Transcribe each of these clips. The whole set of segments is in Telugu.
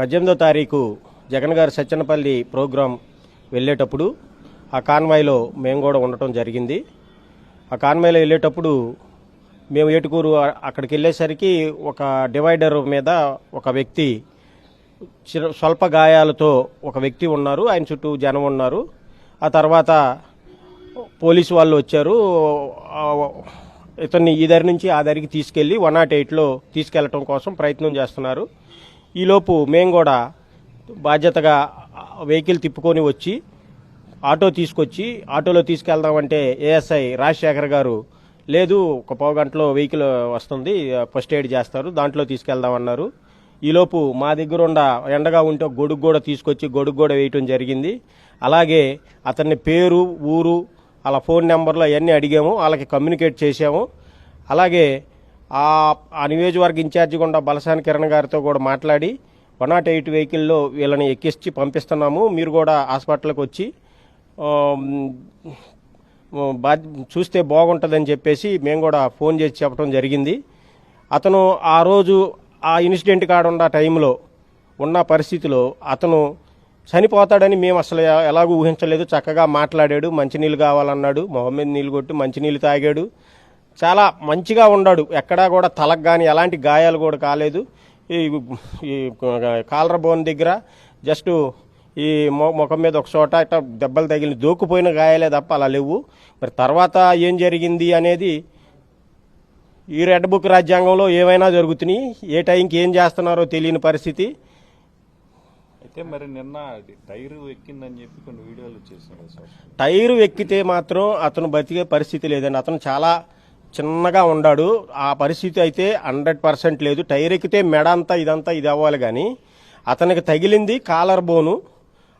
పద్దెనిమిదో తారీఖు జగన్ గారు సత్యనపల్లి ప్రోగ్రాం వెళ్ళేటప్పుడు ఆ కాన్వాయ్లో మేము కూడా ఉండటం జరిగింది. ఆ కాన్వాయ్లో వెళ్ళేటప్పుడు మేము ఏటుకూరు అక్కడికి వెళ్ళేసరికి ఒక డివైడర్ మీద ఒక వ్యక్తి స్వల్ప గాయాలతో ఒక వ్యక్తి ఉన్నారు ఆయన చుట్టూ జనం ఉన్నారు. ఆ తర్వాత పోలీసు వాళ్ళు వచ్చారు. ఇతన్ని ఈ దారి నుంచి ఆ దారికి తీసుకెళ్ళి వన్ నాట్ ఎయిట్లో తీసుకెళ్ళటం కోసం ప్రయత్నం చేస్తున్నారు. ఈలోపు మేము కూడా బాధ్యతగా వెహికల్ తిప్పుకొని వచ్చి ఆటో తీసుకొచ్చి ఆటోలో తీసుకెళ్దామంటే ఏఎస్ఐ రాజశేఖర్ గారు లేదు ఒక పావు గంటలో వెహికల్ వస్తుంది ఫస్ట్ ఎయిడ్ చేస్తారు దాంట్లో తీసుకెళ్దామన్నారు. ఈలోపు మా దగ్గర ఉన్న ఎండగా ఉంటే గొడుగు కూడా తీసుకొచ్చి గొడుగు కూడా వేయటం జరిగింది. అలాగే అతన్ని పేరు ఊరు అలా ఫోన్ నెంబర్లు అవన్నీ అడిగాము వాళ్ళకి కమ్యూనికేట్ చేసాము అలాగే ఆ ఆ నియోజకవర్గ ఇన్ఛార్జి గుండా బలసాని కిరణ్ గారితో కూడా మాట్లాడి వన్ నాట్ ఎయిట్ వెహికల్లో వీళ్ళని ఎక్కించి పంపిస్తున్నాము. మీరు కూడా హాస్పిటల్కి వచ్చి బా చూస్తే బాగుంటుందని చెప్పేసి మేము కూడా ఫోన్ చేసి చెప్పడం జరిగింది. అతను ఆ రోజు ఆ ఇన్సిడెంట్ కాడున్న టైంలో ఉన్న పరిస్థితిలో అతను చనిపోతాడని మేము అసలు ఎలాగూ ఊహించలేదు. చక్కగా మాట్లాడాడు. మంచినీళ్ళు కావాలన్నాడు. మొహమ్మద్ నీళ్ళు కొట్టి మంచినీళ్ళు తాగాడు. చాలా మంచిగా ఉన్నాడు ఎక్కడా కూడా తలకు కానీ ఎలాంటి గాయాలు కూడా కాలేదు. ఈ ఈ కాలర్ బోన్ దగ్గర జస్ట్ ఈ ముఖం మీద ఒక చోట ఇట్లా దెబ్బలు తగిలి దూకుపోయిన గాయాలే తప్ప అలా లేవు. మరి తర్వాత ఏం జరిగింది అనేది ఈ రెడ్ బుక్ రాజ్యాంగంలో ఏమైనా జరుగుతున్నాయి. ఏ టైంకి ఏం చేస్తున్నారో తెలియని పరిస్థితి. అయితే మరి నిన్న టైరు ఎక్కిందని చెప్పి కొన్ని వీడియోలు సార్. టైరు ఎక్కితే మాత్రం అతను బతికే పరిస్థితి లేదండి. అతను చాలా చిన్నగా ఉన్నాడు ఆ పరిస్థితి అయితే హండ్రెడ్ పర్సెంట్ లేదు. టైర్ ఎక్కితే మెడ అంతా ఇదంతా ఇది అవ్వాలి కానీ అతనికి తగిలింది కాలర్ బోను.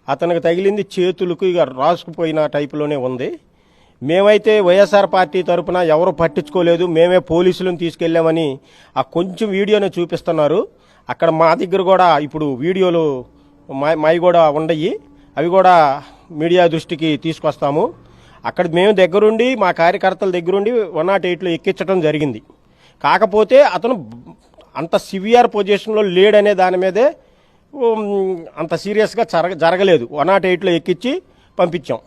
అతనికి తగిలింది చేతులకు ఇక రాసుకుపోయిన టైపులోనే ఉంది. మేమైతే వైఎస్ఆర్ పార్టీ తరపున ఎవరు పట్టించుకోలేదు. మేమే పోలీసులను తీసుకెళ్ళామని ఆ కొంచెం వీడియోనే చూపిస్తున్నారు. అక్కడ మా దగ్గర కూడా ఇప్పుడు వీడియోలు మా మావి కూడా ఉండయి. అవి కూడా మీడియా దృష్టికి తీసుకొస్తాము. అక్కడ మేము దగ్గరుండి మా కార్యకర్తల దగ్గరుండి వన్ నాట్ ఎయిట్లో ఎక్కించడం జరిగింది. కాకపోతే అతను అంత సివియర్ పొజిషన్లో లేడనే దాని మీదే అంత సీరియస్గా జరగ జరగలేదు. వన్ నాట్ ఎయిట్లో ఎక్కించి పంపించాం.